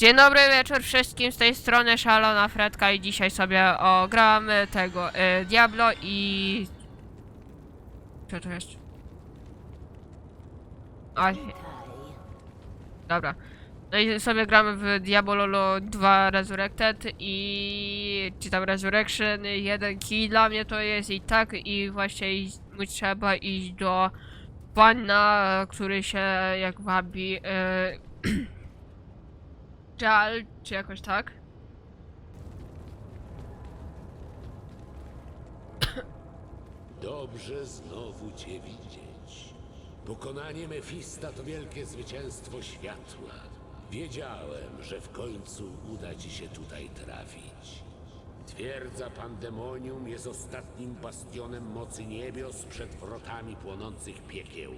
Dzień dobry wieczór wszystkim, z tej strony Szalona Fredka i dzisiaj sobie ogramy tego y, Diablo i... Co to jest? A, dobra. No i sobie gramy w Diablo 2 Resurrected i... czy tam Resurrection, jeden key dla mnie to jest i tak i właśnie iść, trzeba iść do pana, który się jak wabi... Y, Żal, czy jakoś tak? Dobrze znowu Cię widzieć. Pokonanie Mefista to wielkie zwycięstwo światła. Wiedziałem, że w końcu uda Ci się tutaj trafić. Twierdza Pandemonium jest ostatnim bastionem mocy niebios przed wrotami płonących piekieł.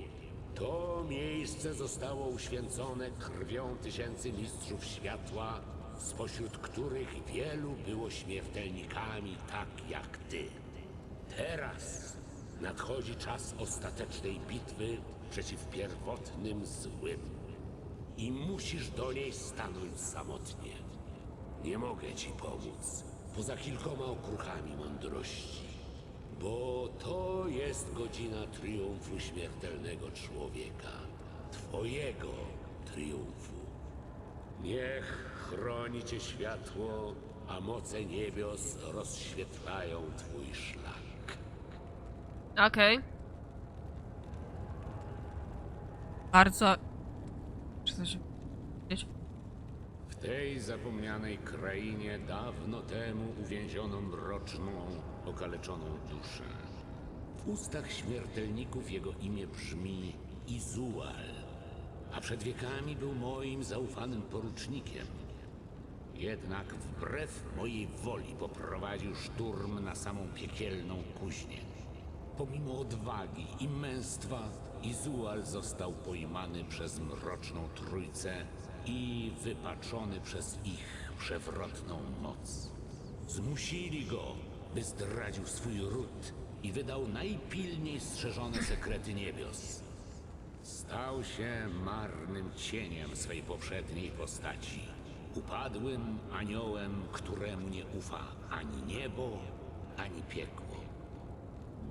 To miejsce zostało uświęcone krwią tysięcy mistrzów światła, spośród których wielu było śmiertelnikami tak jak Ty. Teraz nadchodzi czas ostatecznej bitwy przeciw pierwotnym złym. I musisz do niej stanąć samotnie. Nie mogę ci pomóc, poza kilkoma okruchami mądrości. Bo to jest godzina triumfu śmiertelnego człowieka. Twojego triumfu. Niech chroni cię światło, a moce niebios rozświetlają twój szlak. Okej. Bardzo... Czy to się... Wiecie? W tej zapomnianej krainie dawno temu uwięziono mroczną, okaleczoną duszę. W ustach śmiertelników jego imię brzmi Izual, a przed wiekami był moim zaufanym porucznikiem. Jednak wbrew mojej woli poprowadził szturm na samą piekielną kuźnię. Pomimo odwagi i męstwa, Izual został pojmany przez mroczną trójcę i wypaczony przez ich przewrotną moc. Zmusili go, by zdradził swój ród i wydał najpilniej strzeżone sekrety niebios. Stał się marnym cieniem swej poprzedniej postaci. Upadłym aniołem, któremu nie ufa ani niebo, ani piekło.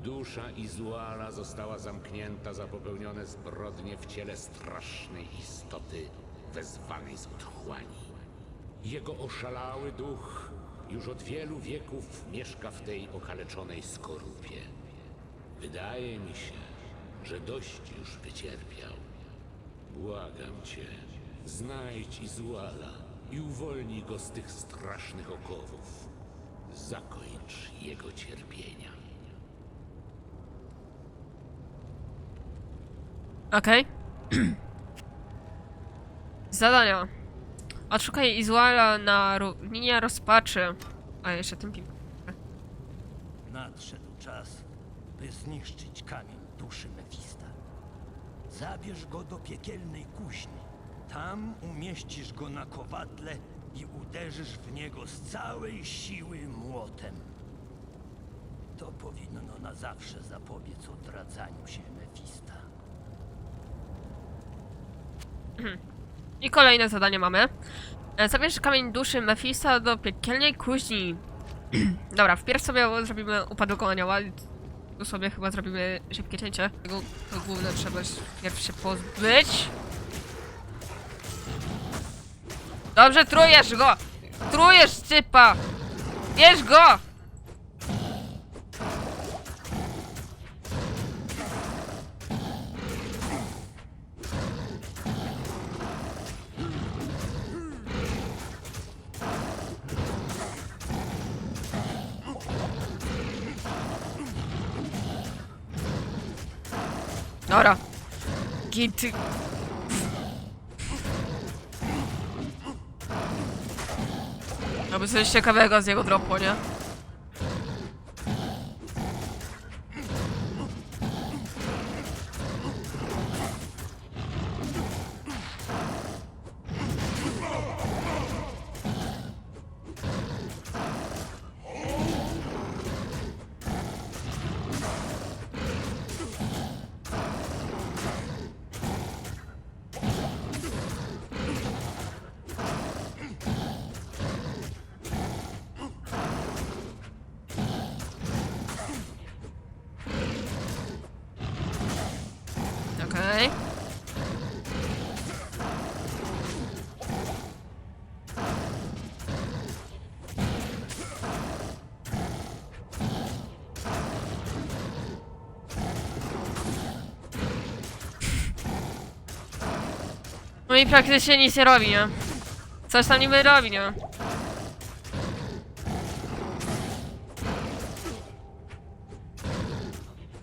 Dusza Izuala została zamknięta za popełnione zbrodnie w ciele strasznej istoty wezwanej z otchłani. Jego oszalały duch już od wielu wieków mieszka w tej okaleczonej skorupie. Wydaje mi się, że dość już wycierpiał. Błagam cię, znajdź Izuala i uwolnij go z tych strasznych okowów. Zakończ jego cierpienia. Okej. Zadania. Odszukaj Izuala na równinie rozpaczy. A jeszcze tym pim. Nadszedł czas, by zniszczyć kamień duszy Mefista. Zabierz go do piekielnej kuźni. Tam umieścisz go na kowadle i uderzysz w niego z całej siły młotem. To powinno na zawsze zapobiec odradzaniu się Mefista. I kolejne zadanie mamy. E, Zabierz kamień duszy Mefisa do piekielnej kuźni. Dobra, wpierw sobie zrobimy upadłego anioła. Tu sobie chyba zrobimy szybkie cięcie. Tego to główne trzeba wpierw się pozbyć. Dobrze, trujesz go! Trujesz, cypa! Bierz go! Dobra. Git. Aby coś ciekawego z jego dropu, nie? No i praktycznie nic nie robi, nie? Coś tam niby robi, nie?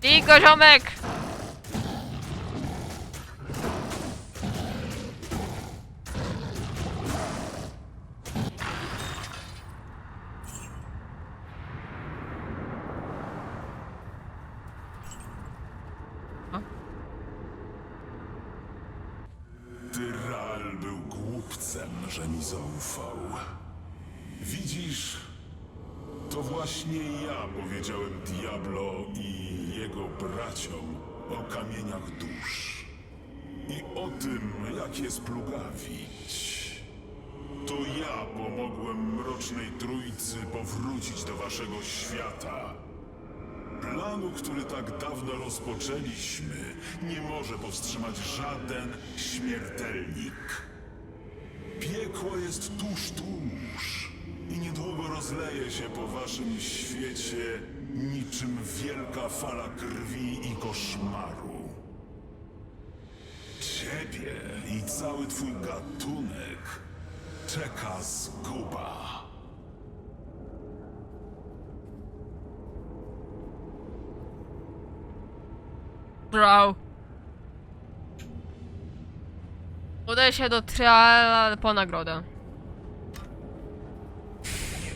Niko, ziomek! Że mi zaufał. Widzisz, to właśnie ja powiedziałem Diablo i jego braciom o kamieniach dusz. I o tym, jak je splugawić. To ja pomogłem Mrocznej Trójcy powrócić do waszego świata. Planu, który tak dawno rozpoczęliśmy, nie może powstrzymać żaden śmiertelnik. Piekło jest tuż, tuż i niedługo rozleje się po waszym świecie niczym wielka fala krwi i koszmaru. Ciebie i cały twój gatunek czeka zguba. Bro. Udaje się do triala po nagrodę.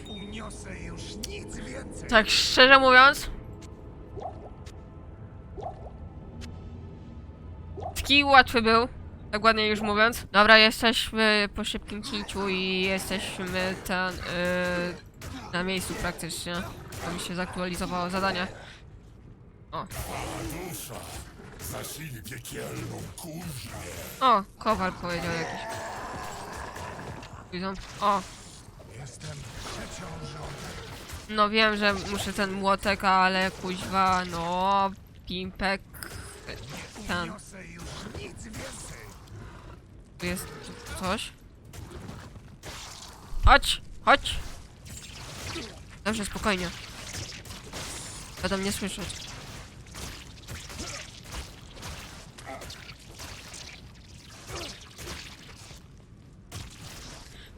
Uniosę już nic więcej. Tak szczerze mówiąc. Taki łatwy był. Tak ładnie już mówiąc. Dobra, jesteśmy po szybkim cięciu i jesteśmy ten, yy, na miejscu praktycznie. To mi się zaktualizowało zadanie. O, zasili piekielną kurzę. o, kowal powiedział jakiś. Widzą? O, Jestem przeciążony. no wiem, że muszę ten młotek, ale kuźwa, no, pimpek, ten. Uniosę już nic więcej. Tu jest coś. Chodź, chodź. Dobrze, spokojnie. Będą mnie słyszeć.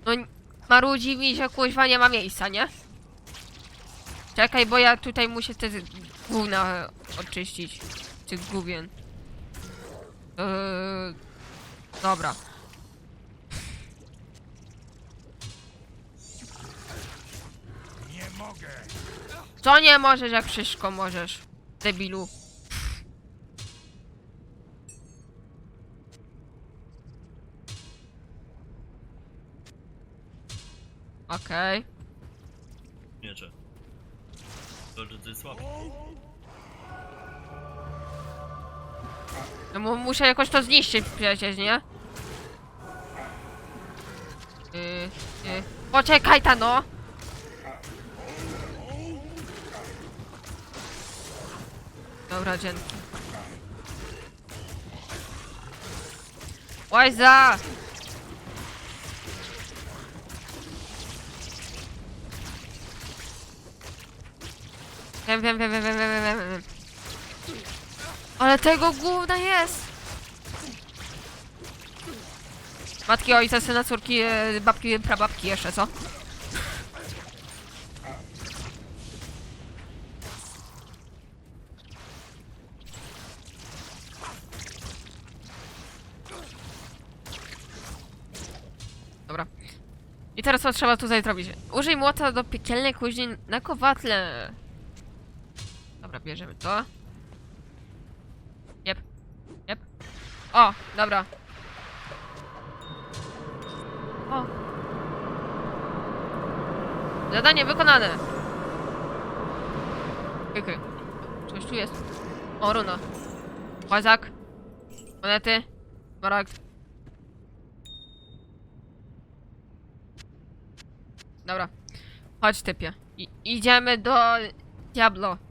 No, n- marudzi mi, że kuźwa nie ma miejsca, nie? Czekaj, bo ja tutaj muszę te gówna oczyścić. Tych gówien. Yy, dobra. Nie mogę. Co nie możesz, jak wszystko możesz? Debilu. Okej. miecze. To, że to jest słabe. No mu- muszę jakoś to zniszczyć przecież, nie? Yy, yy. Poczekaj ta no! Dobra, dzięki. Łajza! Wiem, wiem, wiem, wiem, wiem, wiem, wiem, wiem. Ale tego gówna jest! Matki, ojca, syna, córki, e, babki, prababki jeszcze, co? Dobra. I teraz co trzeba tutaj zrobić? Użyj młota do piekielnej kuźni na kowatle. Dobra, bierzemy to. Jep. Jep. O, dobra. O. Zadanie wykonane. Okej. Coś tu jest. O, runa. Łazak. Monety. Maragd. Dobra. Chodź, typie. I idziemy do Diablo.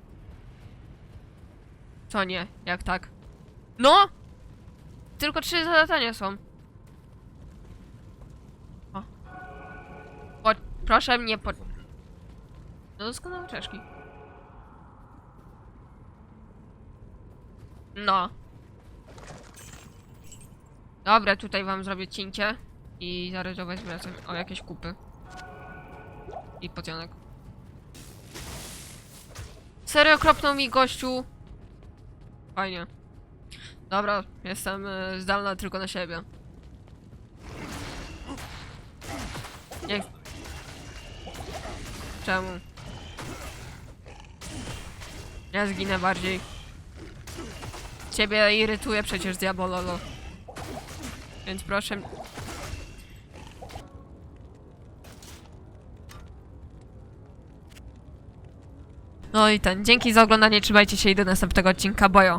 Co nie? Jak tak? No! Tylko trzy zadania są. O. Po, proszę mnie po... No doskonałe czaszki. No. Dobra, tutaj wam zrobię cięcie. I zaraz sobie o jakieś kupy. I pocionek. Serio kropnął mi gościu. Fajnie. Dobra, jestem e, zdalna tylko na siebie. Nie. Czemu? Ja zginę bardziej. Ciebie irytuje przecież Diabololo. Więc proszę. No i ten. Dzięki za oglądanie. Trzymajcie się i do następnego odcinka. Bojo.